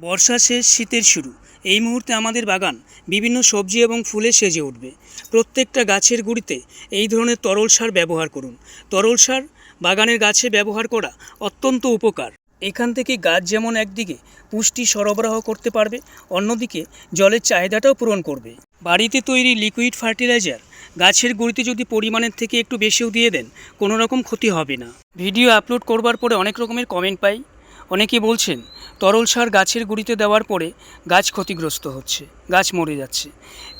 বর্ষা শেষ শীতের শুরু। এই মুহূর্তে আমাদের বাগান বিভিন্ন সবজি এবং ফুলে সেজে উঠবে। প্রত্যেকটা গাছের গুঁড়িতে এই ধরনের তরল সার ব্যবহার করুন। তরল সার বাগানের গাছে ব্যবহার করা অত্যন্ত উপকার। এখান থেকে গাছ যেমন একদিকে পুষ্টি সরবরাহ করতে পারবে, অন্যদিকে জলের চাহিদাটাও পূরণ করবে। বাড়িতে তৈরি লিকুইড ফার্টিলাইজার গাছের গুঁড়িতে যদি পরিমাণের থেকে একটু বেশিও দিয়ে দেন, কোনো রকম ক্ষতি হবে না। ভিডিও আপলোড করবার পরে অনেক রকমের কমেন্ট পাই। অনেকে বলছেন, তরল সার গাছের গুঁড়িতে দেওয়ার পরে গাছ ক্ষতিগ্রস্ত হচ্ছে, গাছ মরে যাচ্ছে।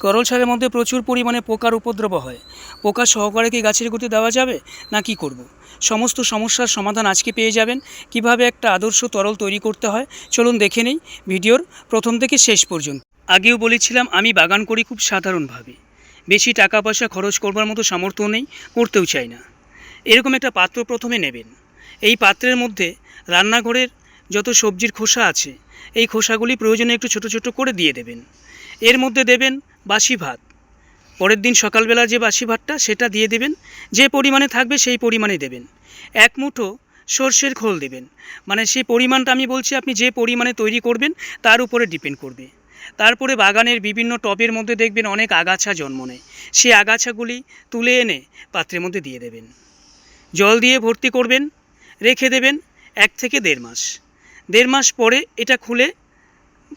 তরল সারের মধ্যে প্রচুর পরিমাণে পোকার উপদ্রব হয়। পোকা সহকারে কি গাছের গুঁড়িতে দেওয়া যাবে, না কি করব। সমস্ত সমস্যার সমাধান আজকে পেয়ে যাবেন। কীভাবে একটা আদর্শ তরল তৈরি করতে হয়, চলুন দেখে নেই ভিডিওর প্রথম থেকে শেষ পর্যন্ত। আগেও বলেছিলাম, আমি বাগান করি খুব সাধারণভাবে। বেশি টাকা পয়সা খরচ করবার মতো সামর্থ্য নেই, করতেও চাই না। এরকম একটা পাত্র প্রথমে নেবেন। এই পাত্রের মধ্যে রান্নাঘরের যত সবজির খোসা আছে, এই খোসাগুলি প্রয়োজনে একটু ছোট ছোট করে দিয়ে দেবেন। এর মধ্যে দেবেন বাসি ভাত। পরের দিন সকালবেলা যে বাসি ভাতটা, সেটা দিয়ে দেবেন। যে পরিমাণে থাকবে সেই পরিমাণে দেবেন। এক মুঠো সর্ষের খোল দেবেন। মানে সেই পরিমাণটা আমি বলছি, আপনি যে পরিমাণে তৈরি করবেন, তার উপরে ডিপেন্ড করবে। তারপরে বাগানের বিভিন্ন টবের মধ্যে দেখবেন অনেক আগাছা জন্ম নেয়। সেই আগাছাগুলি তুলে এনে পাত্রের মধ্যে দিয়ে দেবেন। জল দিয়ে ভর্তি করবেন, রেখে দেবেন এক থেকে দেড় মাস। দেড় মাস পরে এটা খুলে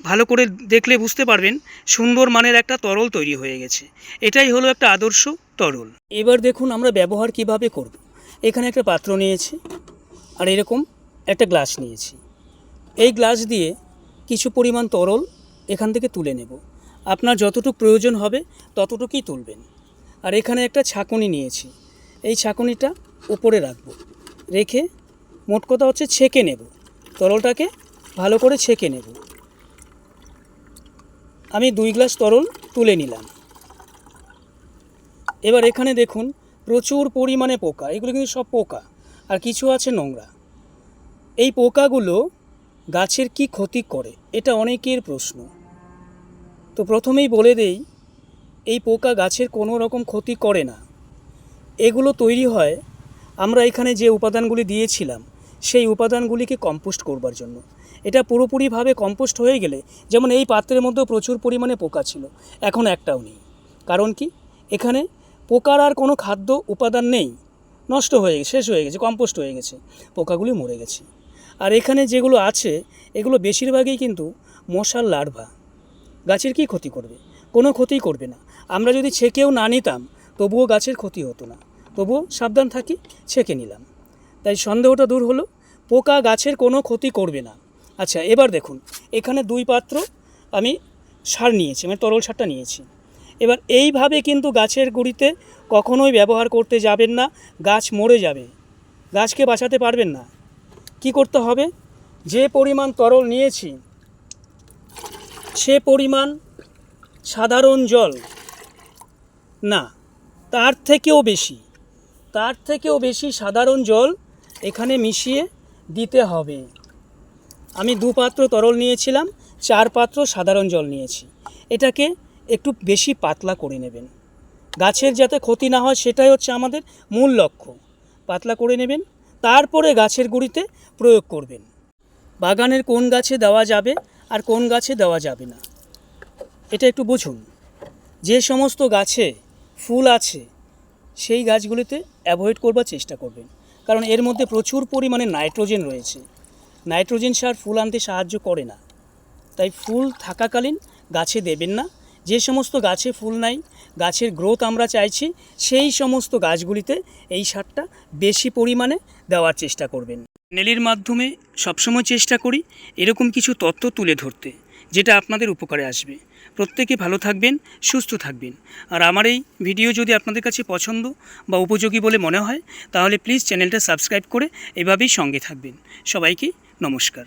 ভালো করে দেখলে বুঝতে পারবেন সুন্দর মানের একটা তরল তৈরি হয়ে গেছে। এটাই হলো একটা আদর্শ তরল। এবার দেখুন আমরা ব্যবহার কীভাবে করব। এখানে একটা পাত্র নিয়েছি আর এরকম একটা গ্লাস নিয়েছি। এই গ্লাস দিয়ে কিছু পরিমাণ তরল এখান থেকে তুলে নেব। আপনার যতটুকু প্রয়োজন হবে ততটুকুই তুলবেন। আর এখানে একটা ছাঁকুনি নিয়েছি। এই ছাঁকুনিটা উপরে রাখব। রেখে মোট কথা হচ্ছে ছেঁকে নেব। তরলটাকে ভালো করে ছেঁকে নেব। আমি দুই গ্লাস তরল তুলে নিলাম। এবার এখানে দেখুন, প্রচুর পরিমাণে পোকা। এগুলো কিন্তু সব পোকা, আর কিছু আছে নোংরা। এই পোকাগুলো গাছের কি ক্ষতি করে, এটা অনেকের প্রশ্ন। তো প্রথমেই বলে দেই, এই পোকা গাছের কোনো রকম ক্ষতি করে না। এগুলো তৈরি হয়, আমরা এখানে যে উপাদানগুলি দিয়েছিলাম সেই উপাদানগুলিকে কম্পোস্ট করবার জন্য। এটা পুরোপুরিভাবে কম্পোস্ট হয়ে গেলে যেমন এই পাত্রের মধ্যেও প্রচুর পরিমাণে পোকা ছিল, এখন একটাও নেই। কারণ কি? এখানে পোকার আর কোনো খাদ্য উপাদান নেই। নষ্ট হয়ে গেছে, শেষ হয়ে গেছে কম্পোস্ট হয়ে গেছে, পোকাগুলি মরে গেছে। আর এখানে যেগুলো আছে, এগুলো বেশিরভাগই কিন্তু মশার লার্ভা। গাছের কি ক্ষতি করবে? কোনো ক্ষতিই করবে না। আমরা যদি ছেঁকেও না নিতাম, তবুও গাছের ক্ষতি হতো না। তবুও সাবধান থাকি, ছেঁকে নিলাম। তাই সন্দেহটা দূর হলো। পোকা গাছের কোনো ক্ষতি করবে না। আচ্ছা এবার দেখুন। এখানে দুই পাত্র আমি সার নিয়েছি মানে তরল সারটা নিয়েছি। এবার এইভাবে কিন্তু গাছের গুঁড়িতে কখনোই ব্যবহার করতে যাবেন না। গাছ মরে যাবে। গাছকে বাঁচাতে পারবেন না। কি করতে হবে? যে পরিমাণ তরল নিয়েছি, সে পরিমাণ সাধারণ জল না, তার থেকেও বেশি, তার থেকেও বেশি সাধারণ জল এখানে মিশিয়ে দিতে হবে। আমি দু পাত্র তরল নিয়েছিলাম, চার পাত্র সাধারণ জল নিয়েছি। এটাকে একটু বেশি পাতলা করে নেবেন। গাছের যাতে ক্ষতি না হয় সেটাই হচ্ছে আমাদের মূল লক্ষ্য। পাতলা করে নেবেন, তারপরে গাছের গুঁড়িতে প্রয়োগ করবেন। বাগানের কোন গাছে দেওয়া যাবে আর কোন গাছে দেওয়া যাবে না। এটা একটু বুঝুন। যে সমস্ত গাছে ফুল আছে, সেই গাছগুলিতে অ্যাভয়েড করবার চেষ্টা করবেন। কারণ এর মধ্যে প্রচুর পরিমাণে নাইট্রোজেন রয়েছে। নাইট্রোজেন সার ফুল আনতে সাহায্য করে না। তাই ফুল থাকাকালীন গাছে দেবেন না। যে সমস্ত গাছে ফুল নাই, গাছের গ্রোথ আমরা চাইছি, সেই সমস্ত গাছগুলিতে এই সারটা বেশি পরিমাণে দেওয়ার চেষ্টা করবেন। নেলির মাধ্যমে সবসময় চেষ্টা করি এরকম কিছু তথ্য তুলে ধরতে, যেটা আপনাদের উপকারে আসবে। প্রত্যেকে ভালো থাকবেন, সুস্থ থাকবেন। আর আমার এই ভিডিও যদি আপনাদের কাছে পছন্দ বা উপযোগী বলে মনে হয়, তাহলে প্লিজ চ্যানেলটা সাবস্ক্রাইব করে এভাবেই সঙ্গে থাকবেন। সবাইকে নমস্কার।